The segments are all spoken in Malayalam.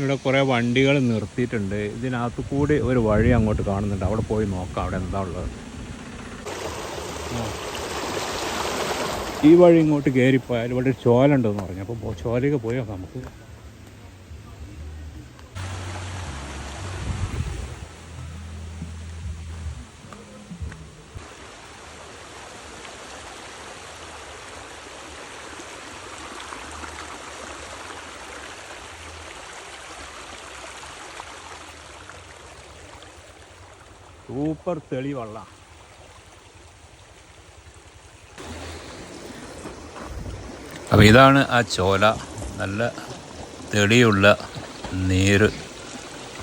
ഇവിടെ കുറേ വണ്ടികൾ നിർത്തിയിട്ടുണ്ട്. ഇതിനകത്ത് കൂടി ഒരു വഴി അങ്ങോട്ട് കാണുന്നുണ്ട്. അവിടെ പോയി നോക്കാം അവിടെ എന്താ ഉള്ളത്. ഈ വഴി ഇങ്ങോട്ട് കയറിപ്പോയാൽ ഇവിടെ ഒരു ചോല ഉണ്ടെന്ന് പറഞ്ഞു. അപ്പോൾ ചോലയൊക്കെ പോയി നമുക്ക്. സൂപ്പർ തെളി വെള്ളം അപ്പോൾ ഇതാണ് ആ ചോല. നല്ല തെളിയുള്ള നീര്.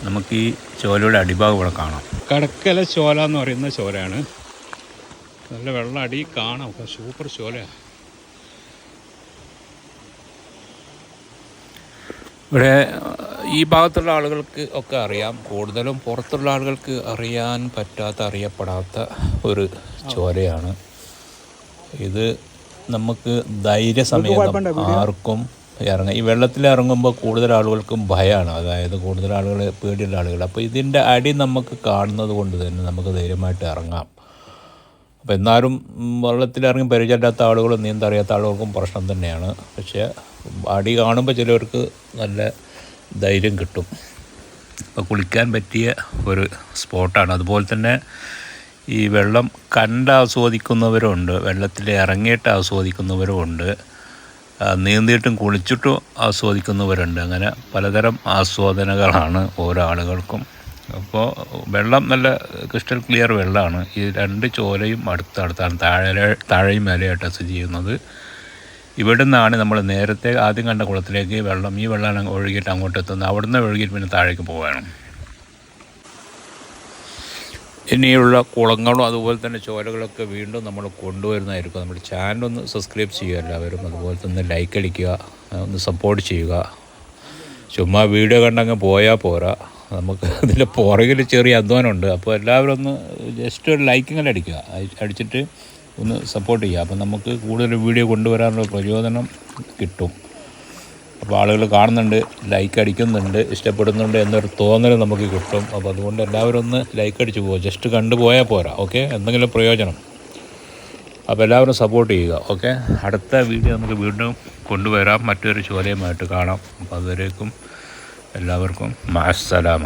നമുക്ക് ഈ ചോലയുടെ അടിഭാഗം ഇവിടെ കാണാം. കടക്കല ചോല എന്ന് പറയുന്ന ചോലയാണ്. നല്ല വെള്ളം അടി കാണാം. സൂപ്പർ ചോലയാണ് ഇവിടെ ഈ ഭാഗത്തുള്ള ആളുകൾക്ക് ഒക്കെ അറിയാം. കൂടുതലും പുറത്തുള്ള ആളുകൾക്ക് അറിയാൻ പറ്റാത്ത അറിയപ്പെടാത്ത ഒരു ചോരയാണ്. ഇത് നമുക്ക് ധൈര്യസമേതം ആർക്കും ഇറങ്ങാം ഈ വെള്ളത്തിൽ ഇറങ്ങുമ്പോൾ കൂടുതൽ ആളുകൾക്കും ഭയമാണ് അതായത് കൂടുതൽ ആളുകൾ പേടിയുള്ള ആളുകൾ. അപ്പോൾ ഇതിന്റെ അടി നമുക്ക് കാണുന്നത് കൊണ്ട് തന്നെ നമുക്ക് ധൈര്യമായിട്ട് ഇറങ്ങാം. അപ്പോൾ എന്നാലും വെള്ളത്തിൽ വെള്ളത്തിലിറങ്ങി പരിചയമില്ലാത്ത ആളുകളും നീന്തറിയാത്ത ആളുകൾക്കും പ്രശ്നം തന്നെയാണ്. പക്ഷേ അടി കാണുമ്പോൾ ചിലവർക്ക് നല്ല ധൈര്യം കിട്ടും. അപ്പോൾ കുളിക്കാൻ പറ്റിയ ഒരു സ്പോട്ടാണ്. അതുപോലെ തന്നെ ഈ വെള്ളം കണ്ട് ആസ്വദിക്കുന്നവരുണ്ട്. വെള്ളത്തിൽ ഇറങ്ങിയിട്ട് ആസ്വദിക്കുന്നവരുമുണ്ട്. നീന്തിയിട്ടും കുളിച്ചിട്ടും ആസ്വദിക്കുന്നവരുണ്ട്. അങ്ങനെ പലതരം ആസ്വാദനകളാണ് ഓരോ ആളുകൾക്കും. അപ്പോൾ വെള്ളം നല്ല ക്രിസ്റ്റൽ ക്ലിയർ വെള്ളമാണ്. ഈ രണ്ട് ചോലയും അടുത്തടുത്താണ്. താഴെ താഴെയും മേലെയായിട്ടാണ് സ്ഥിതി ചെയ്യുന്നത്. ഇവിടെ നിന്നാണ് നമ്മൾ നേരത്തെ ആദ്യം കണ്ട കുളത്തിലേക്ക് വെള്ളം ഈ വെള്ളമാണ് ഒഴുകിയിട്ട് അങ്ങോട്ട് എത്തുന്നത്. അവിടുന്ന് ഒഴുകിയിട്ട് പിന്നെ താഴേക്ക് പോവുകയാണ്. ഇനിയുള്ള കുളങ്ങളും അതുപോലെ തന്നെ ചോരകളൊക്കെ വീണ്ടും നമ്മൾ കൊണ്ടുവരുന്നതായിരിക്കും. നമ്മുടെ ചാനൽ ഒന്ന് സബ്സ്ക്രൈബ് ചെയ്യുക എല്ലാവരും അതുപോലെ തന്നെ ലൈക്ക് അടിക്കുക ഒന്ന് സപ്പോർട്ട് ചെയ്യുക. ചുമ്മാ വീഡിയോ കണ്ടങ്ങ് പോയാൽ പോരാ. നമുക്ക് അതിന്റെ പുറകിൽ ചെറിയ അധ്വാനമുണ്ട്. അപ്പോൾ എല്ലാവരും ഒന്ന് ജസ്റ്റ് ഒരു ലൈക്കിങ്ങനെ അടിക്കുക. അടിച്ചിട്ട് ഒന്ന് സപ്പോർട്ട് ചെയ്യുക. അപ്പം നമുക്ക് കൂടുതൽ വീഡിയോ കൊണ്ടുവരാനുള്ള പ്രചോദനം കിട്ടും. അപ്പോൾ ആളുകൾ കാണുന്നുണ്ട് ലൈക്ക് അടിക്കുന്നുണ്ട് ഇഷ്ടപ്പെടുന്നുണ്ട് എന്നൊരു തോന്നൽ നമുക്ക് കിട്ടും. അപ്പോൾ അതുകൊണ്ട് എല്ലാവരും ഒന്ന് ലൈക്ക് അടിച്ച് പോകുക ജസ്റ്റ് കണ്ടു പോയാൽ പോരാ ഓക്കെ എന്തെങ്കിലും പ്രയോജനം. അപ്പോൾ എല്ലാവരും സപ്പോർട്ട് ചെയ്യുക ഓക്കെ അടുത്ത വീഡിയോ നമുക്ക് വീണ്ടും കൊണ്ടുവരാം. മറ്റൊരു ചോലയുമായിട്ട് കാണാം. അപ്പോൾ അതുവരേക്കും എല്ലാവർക്കും മാസലാമ